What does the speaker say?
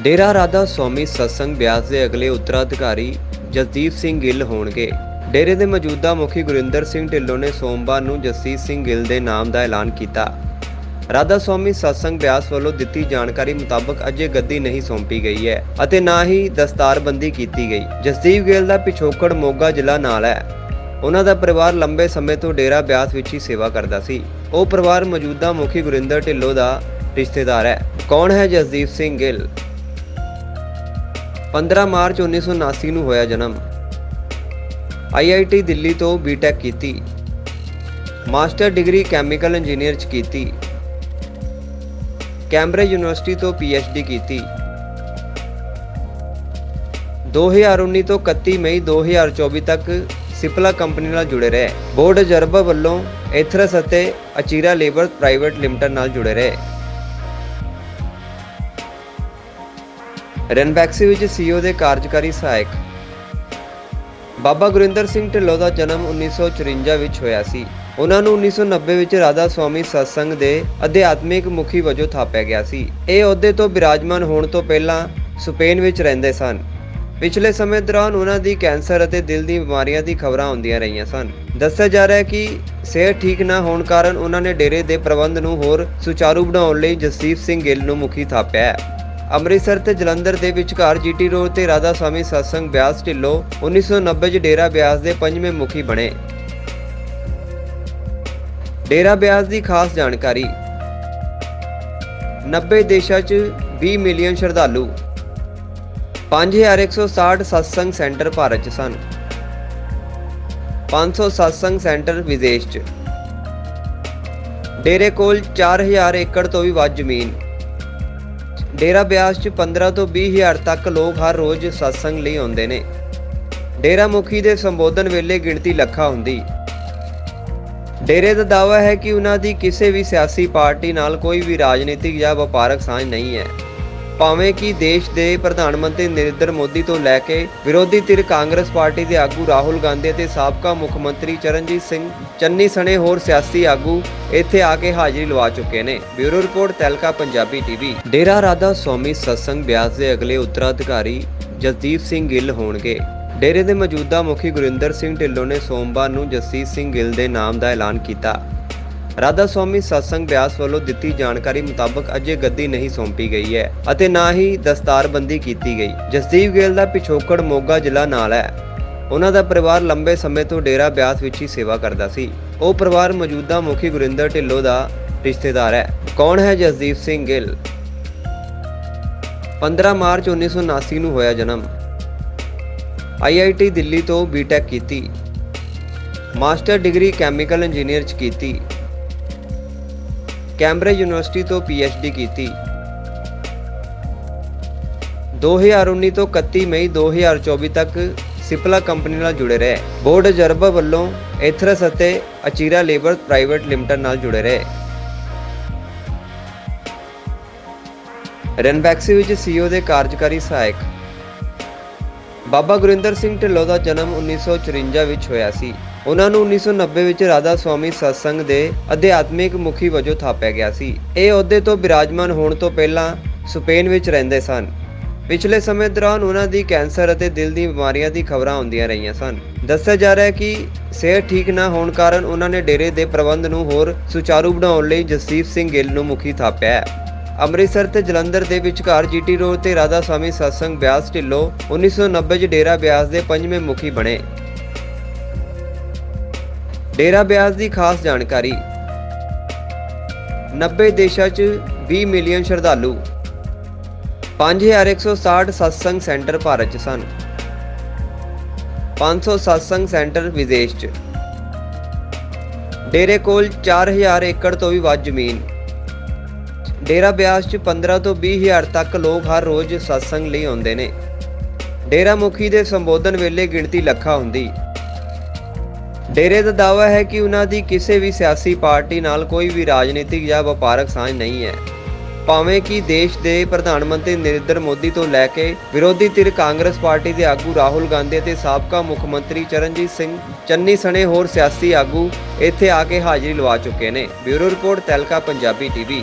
ਡੇਰਾ ਰਾਧਾ ਸਵਾਮੀ ਸਤਸੰਗ ਬਿਆਸ ਦੇ ਅਗਲੇ ਉੱਤਰਾਧਿਕਾਰੀ ਜਸਦੀਪ ਸਿੰਘ ਗਿੱਲ ਹੋਣਗੇ। ਡੇਰੇ ਦੇ ਮੌਜੂਦਾ ਮੁਖੀ ਗੁਰਿੰਦਰ ਸਿੰਘ ਢਿੱਲੋਂ ਨੇ ਸੋਮਵਾਰ ਨੂੰ ਜਸਦੀਪ ਸਿੰਘ ਗਿੱਲ ਦੇ ਨਾਮ ਦਾ ਐਲਾਨ ਕੀਤਾ। ਰਾਧਾ ਸਵਾਮੀ ਸਤਸੰਗ ਬਿਆਸ ਵੱਲੋਂ ਦਿੱਤੀ ਜਾਣਕਾਰੀ ਮੁਤਾਬਕ ਅਜੇ ਗੱਦੀ ਨਹੀਂ ਸੌਂਪੀ ਗਈ ਹੈ ਅਤੇ ਨਾ ਹੀ ਦਸਤਾਰਬੰਦੀ ਕੀਤੀ ਗਈ। ਜਸਦੀਪ ਗਿੱਲ ਦਾ ਪਿਛੋਕੜ ਮੋਗਾ ਜ਼ਿਲ੍ਹਾ ਨਾਲ ਹੈ। ਉਹਨਾਂ ਦਾ ਪਰਿਵਾਰ ਲੰਬੇ ਸਮੇਂ ਤੋਂ ਡੇਰਾ ਬਿਆਸ ਵਿੱਚ ਹੀ ਸੇਵਾ ਕਰਦਾ ਸੀ। ਉਹ ਪਰਿਵਾਰ ਮੌਜੂਦਾ ਮੁਖੀ ਗੁਰਿੰਦਰ ਢਿੱਲੋਂ ਦਾ ਰਿਸ਼ਤੇਦਾਰ ਹੈ। ਕੌਣ ਹੈ ਜਸਦੀਪ ਸਿੰਘ ਗਿੱਲ? 15 ਮਾਰਚ 1979 ਨੂੰ ਹੋਇਆ ਜਨਮ। ਆਈਆਈਟੀ ਦਿੱਲੀ ਤੋਂ ਬੀਟੈਕ ਕੀਤੀ। ਮਾਸਟਰ ਡਿਗਰੀ ਕੈਮੀਕਲ ਇੰਜੀਨੀਅਰ ਚ ਕੀਤੀ। ਕੈਂਬਰਿਜ ਯੂਨੀਵਰਸਿਟੀ ਤੋਂ ਪੀਐਚਡੀ ਕੀਤੀ। 2019 ਤੋਂ 31 ਮਈ 2024 ਤੱਕ ਸਿਪਲਾ ਕੰਪਨੀ ਨਾਲ ਜੁੜੇ ਰਹੇ। ਬੋਰਡ ਅਜਰਬਾ ਵੱਲੋਂ ਏਥਰਸ ਅਤੇ ਅਚੀਰਾ ਲੇਬਰ ਪ੍ਰਾਈਵੇਟ ਲਿਮਟਿਡ ਨਾਲ ਜੁੜੇ ਰਹੇ। ਰਨਬੈਕਸੀ ਵਿੱਚ ਸੀਈਓ ਦੇ ਕਾਰਜਕਾਰੀ ਸਹਾਇਕ ਬਾਬਾ ਗੁਰਿੰਦਰ ਸਿੰਘ ਢਿੱਲੋਂ ਦਾ ਜਨਮ 1954 ਵਿੱਚ ਹੋਇਆ ਸੀ। ਉਹਨਾਂ ਨੂੰ 1990 ਵਿੱਚ ਰਾਧਾ ਸਵਾਮੀ ਸਤਸੰਗ ਦੇ ਅਧਿਆਤਮਿਕ ਮੁਖੀ ਵਜੋਂ ਥਾਪਿਆ ਗਿਆ ਸੀ। ਇਹ ਅਹੁਦੇ ਤੋਂ ਬਿਰਾਜਮਾਨ ਹੋਣ ਤੋਂ ਪਹਿਲਾਂ ਸਪੇਨ ਵਿੱਚ ਰਹਿੰਦੇ ਸਨ। ਪਿਛਲੇ ਸਮੇਂ ਦੌਰਾਨ ਉਹਨਾਂ ਦੀ ਕੈਂਸਰ ਅਤੇ ਦਿਲ ਦੀ ਬਿਮਾਰੀਆਂ ਦੀ ਖਬਰਾਂ ਆਉਂਦੀਆਂ ਰਹੀਆਂ ਸਨ। ਦੱਸਿਆ ਜਾ ਰਿਹਾ ਹੈ ਕਿ ਸਿਹਤ ਠੀਕ ਨਾ ਹੋਣ ਕਾਰਨ ਉਹਨਾਂ ਨੇ ਡੇਰੇ ਦੇ ਪ੍ਰਬੰਧ ਨੂੰ ਹੋਰ ਸੁਚਾਰੂ ਬਣਾਉਣ ਲਈ ਜਸਦੀਪ ਸਿੰਘ ਗਿੱਲ ਨੂੰ ਮੁਖੀ ਥਾਪਿਆ ਹੈ। ਅੰਮ੍ਰਿਤਸਰ ਤੇ ਜਲੰਧਰ ਦੇ ਵਿਚਕਾਰ ਜੀਟੀ ਰੋਡ ਤੇ ਰਾਧਾ ਸਵਾਮੀ ਸਤਸੰਗ ਬਿਆਸ ਢਿੱਲੋਂ 1990 ਚ ਡੇਰਾ ਬਿਆਸ ਦੇ ਪੰਜਵੇਂ ਮੁਖੀ ਬਣੇ। ਡੇਰਾ ਬਿਆਸ ਦੀ ਖਾਸ ਜਾਣਕਾਰੀ। 90 ਦੇਸ਼ਾਂ 'ਚ 20 ਮਿਲੀਅਨ ਸ਼ਰਧਾਲੂ। 5160 ਸਤਸੰਗ ਸੈਂਟਰ ਭਾਰਤ 'ਚ ਸਨ। 500 ਸਤਸੰਗ ਸੈਂਟਰ ਵਿਦੇਸ਼ 'ਚ। ਡੇਰੇ ਕੋਲ 4000 ਏਕੜ ਤੋਂ ਵੀ ਵੱਧ ਜ਼ਮੀਨ। ਡੇਰਾ ਬਿਆਸ 'ਚ 15 ਤੋਂ 20 ਹਜ਼ਾਰ ਤੱਕ ਲੋਕ ਹਰ ਰੋਜ਼ ਸਤਸੰਗ ਲਈ ਆਉਂਦੇ ਨੇ। ਡੇਰਾ ਮੁਖੀ ਦੇ ਸੰਬੋਧਨ ਵੇਲੇ ਗਿਣਤੀ ਲੱਖਾਂ ਹੁੰਦੀ। ਡੇਰੇ ਦਾ ਦਾਅਵਾ ਹੈ ਕਿ ਉਹਨਾਂ ਦੀ ਕਿਸੇ ਵੀ ਸਿਆਸੀ ਪਾਰਟੀ ਨਾਲ ਕੋਈ ਵੀ ਰਾਜਨੀਤਿਕ ਜਾਂ ਵਪਾਰਕ ਸਾਂਝ ਨਹੀਂ ਹੈ। ਭਾਵੇਂ ਕਿ ਦੇਸ਼ ਦੇ ਪ੍ਰਧਾਨ ਮੰਤਰੀ ਨਰਿੰਦਰ ਮੋਦੀ ਤੋਂ ਲੈ ਕੇ ਵਿਰੋਧੀ ਧਿਰ ਕਾਂਗਰਸ ਪਾਰਟੀ ਦੇ ਆਗੂ ਰਾਹੁਲ ਗਾਂਧੀ ਅਤੇ ਸਾਬਕਾ ਮੁੱਖ ਮੰਤਰੀ ਚਰਨਜੀਤ ਸਿੰਘ, ਚੰਨੀ ਸਣੇ ਹੋਰ ਸਿਆਸੀ ਆਗੂ ਇੱਥੇ ਆ ਕੇ ਹਾਜ਼ਰੀ ਲਵਾ ਚੁੱਕੇ ਨੇ। ਬਿਊਰੋ ਰਿਪੋਰਟ, ਤੈਲਕਾ, ਪੰਜਾਬੀ ਟੀਵੀ। ਡੇਰਾ ਰਾਧਾ ਸਵਾਮੀ ਸਤਸੰਗ ਬਿਆਸ ਦੇ ਅਗਲੇ ਉੱਤਰਾਧਿਕਾਰੀ ਜਸਦੀਪ ਸਿੰਘ ਗਿੱਲ ਹੋਣਗੇ। ਡੇਰੇ ਦੇ ਮੌਜੂਦਾ ਮੁਖੀ ਗੁਰਿੰਦਰ ਸਿੰਘ ਢਿੱਲੋਂ ਨੇ ਸੋਮਵਾਰ ਨੂੰ ਜਸਦੀਪ ਸਿੰਘ ਗਿੱਲ ਦੇ ਨਾਮ ਦਾ ਐਲਾਨ ਕੀਤਾ। ਰਾਧਾ ਸਵਾਮੀ ਸਤਸੰਗ ਬਿਆਸ ਵੱਲੋਂ ਦਿੱਤੀ ਜਾਣਕਾਰੀ ਮੁਤਾਬਕ ਅਜੇ ਗੱਦੀ ਨਹੀਂ ਸੌਂਪੀ ਗਈ ਹੈ ਅਤੇ ਨਾ ਹੀ ਦਸਤਾਰਬੰਦੀ ਕੀਤੀ ਗਈ। ਜਸਦੀਪ ਗਿੱਲ ਦਾ ਪਿਛੋਕੜ ਮੋਗਾ ਜ਼ਿਲ੍ਹਾ ਨਾਲ ਹੈ। ਉਹਨਾਂ ਦਾ ਪਰਿਵਾਰ ਲੰਬੇ ਸਮੇਂ ਤੋਂ ਡੇਰਾ ਬਿਆਸ ਵਿੱਚ ਹੀ ਸੇਵਾ ਕਰਦਾ ਸੀ। ਉਹ ਪਰਿਵਾਰ ਮੌਜੂਦਾ ਮੁਖੀ ਗੁਰਿੰਦਰ ਢਿੱਲੋਂ ਦਾ ਰਿਸ਼ਤੇਦਾਰ ਹੈ। ਕੌਣ ਹੈ ਜਸਦੀਪ ਸਿੰਘ ਗਿੱਲ? 15 ਮਾਰਚ 1979 ਨੂੰ ਹੋਇਆ ਜਨਮ। ਆਈਆਈਟੀ ਦਿੱਲੀ ਤੋਂ ਬੀਟੈਕ ਕੀਤੀ। ਮਾਸਟਰ ਡਿਗਰੀ ਕੈਮੀਕਲ ਇੰਜੀਨੀਅਰ ਚ ਕੀਤੀ। ਕੈਂਬਰਿਜ ਯੂਨੀਵਰਸਿਟੀ ਤੋਂ ਪੀਐਚਡੀ ਕੀਤੀ। 2019 ਤੋਂ 31 ਮਈ 2024 ਤੱਕ ਸਿਪਲਾ ਕੰਪਨੀ ਨਾਲ ਜੁੜੇ ਰਹੇ। ਬੋਰਡ ਅਜਰਬਾ ਵੱਲੋਂ ਏਥਰਸ ਅਤੇ ਅਚੀਰਾ ਲੇਬਰ ਪ੍ਰਾਈਵੇਟ ਲਿਮਟਿਡ ਨਾਲ ਜੁੜੇ ਰਹੇ। ਰਨਬੈਕਸੀ ਵਿੱਚ ਸੀਈਓ ਦੇ ਕਾਰਜਕਾਰੀ ਸਹਾਇਕ। ਬਾਬਾ ਗੁਰਿੰਦਰ ਸਿੰਘ ਢਿੱਲੋਂ ਦਾ ਜਨਮ 1954 ਵਿੱਚ ਹੋਇਆ ਸੀ। ਉਹਨਾਂ ਨੂੰ 1990 ਵਿੱਚ ਰਾਧਾ ਸਵਾਮੀ ਸਤਸੰਗ ਦੇ ਅਧਿਆਤਮਿਕ ਮੁਖੀ ਵਜੋਂ ਥਾਪਿਆ ਗਿਆ ਸੀ। ਇਹ ਅਹੁਦੇ ਤੋਂ ਬਿਰਾਜਮਾਨ ਹੋਣ ਤੋਂ ਪਹਿਲਾਂ ਸਪੇਨ ਵਿੱਚ ਰਹਿੰਦੇ ਸਨ। ਪਿਛਲੇ ਸਮੇਂ ਦੌਰਾਨ ਉਹਨਾਂ ਦੀ ਕੈਂਸਰ ਅਤੇ ਦਿਲ ਦੀ ਬਿਮਾਰੀਆਂ ਦੀ ਖਬਰਾਂ ਆਉਂਦੀਆਂ ਰਹੀਆਂ ਸਨ। ਦੱਸਿਆ ਜਾ ਰਿਹਾ ਹੈ ਕਿ ਸਿਹਤ ਠੀਕ ਨਾ ਹੋਣ ਕਾਰਨ ਉਹਨਾਂ ਨੇ ਡੇਰੇ ਦੇ ਪ੍ਰਬੰਧ ਨੂੰ ਹੋਰ ਸੁਚਾਰੂ ਬਣਾਉਣ ਲਈ ਜਸਦੀਪ ਸਿੰਘ ਗਿੱਲ ਨੂੰ ਮੁਖੀ ਥਾਪਿਆ ਹੈ। ਅੰਮ੍ਰਿਤਸਰ ਤੇ ਜਲੰਧਰ ਦੇ ਵਿਚਕਾਰ ਜੀਟੀ ਰੋਡ ਤੇ ਰਾਧਾ ਸਵਾਮੀ ਸਤਸੰਗ ਬਿਆਸ ਢਿੱਲੋਂ 1990 ਚ ਡੇਰਾ ਬਿਆਸ ਦੇ ਪੰਜਵੇਂ ਮੁਖੀ ਬਣੇ। ਡੇਰਾ ਬਿਆਸ ਦੀ ਖਾਸ ਜਾਣਕਾਰੀ। 90 ਦੇਸ਼ਾਂ 'ਚ 20 ਮਿਲੀਅਨ ਸ਼ਰਧਾਲੂ। 5160 ਸਤਸੰਗ ਸੈਂਟਰ ਭਾਰਤ 'ਚ ਸਨ। 500 ਸਤਸੰਗ ਸੈਂਟਰ ਵਿਦੇਸ਼ 'ਚ। ਡੇਰੇ ਕੋਲ 4000 ਏਕੜ ਤੋਂ ਵੀ ਵੱਧ ਜ਼ਮੀਨ। ਡੇਰਾ ਬਿਆਸ 'ਚ 15 ਤੋਂ 20 ਹਜ਼ਾਰ ਤੱਕ ਲੋਕ ਹਰ ਰੋਜ਼ ਸਤਸੰਗ ਲਈ ਆਉਂਦੇ ਨੇ। ਡੇਰਾ ਮੁਖੀ ਦੇ ਸੰਬੋਧਨ ਵੇਲੇ ਗਿਣਤੀ ਲੱਖਾਂ ਹੁੰਦੀ। ਡੇਰੇ ਦਾ ਦਾਅਵਾ ਹੈ ਕਿ ਉਹਨਾਂ ਦੀ ਕਿਸੇ ਵੀ ਸਿਆਸੀ ਪਾਰਟੀ ਨਾਲ ਕੋਈ ਵੀ ਰਾਜਨੀਤਿਕ ਜਾਂ ਵਪਾਰਕ ਸਾਂਝ ਨਹੀਂ ਹੈ। ਭਾਵੇਂ ਕਿ ਦੇਸ਼ ਦੇ ਪ੍ਰਧਾਨ ਮੰਤਰੀ ਨਰਿੰਦਰ ਮੋਦੀ ਤੋਂ ਲੈ ਕੇ ਵਿਰੋਧੀ ਧਿਰ ਕਾਂਗਰਸ ਪਾਰਟੀ ਦੇ ਆਗੂ ਰਾਹੁਲ ਗਾਂਧੀ ਅਤੇ ਸਾਬਕਾ ਮੁੱਖ ਮੰਤਰੀ ਚਰਨਜੀਤ ਸਿੰਘ, ਚੰਨੀ ਸਣੇ ਹੋਰ ਸਿਆਸੀ ਆਗੂ ਇੱਥੇ ਆ ਕੇ ਹਾਜ਼ਰੀ ਲਵਾ ਚੁੱਕੇ ਨੇ। ਬਿਊਰੋ ਰਿਪੋਰਟ ਤੈਲਕਾ, ਪੰਜਾਬੀ ਟੀਵੀ।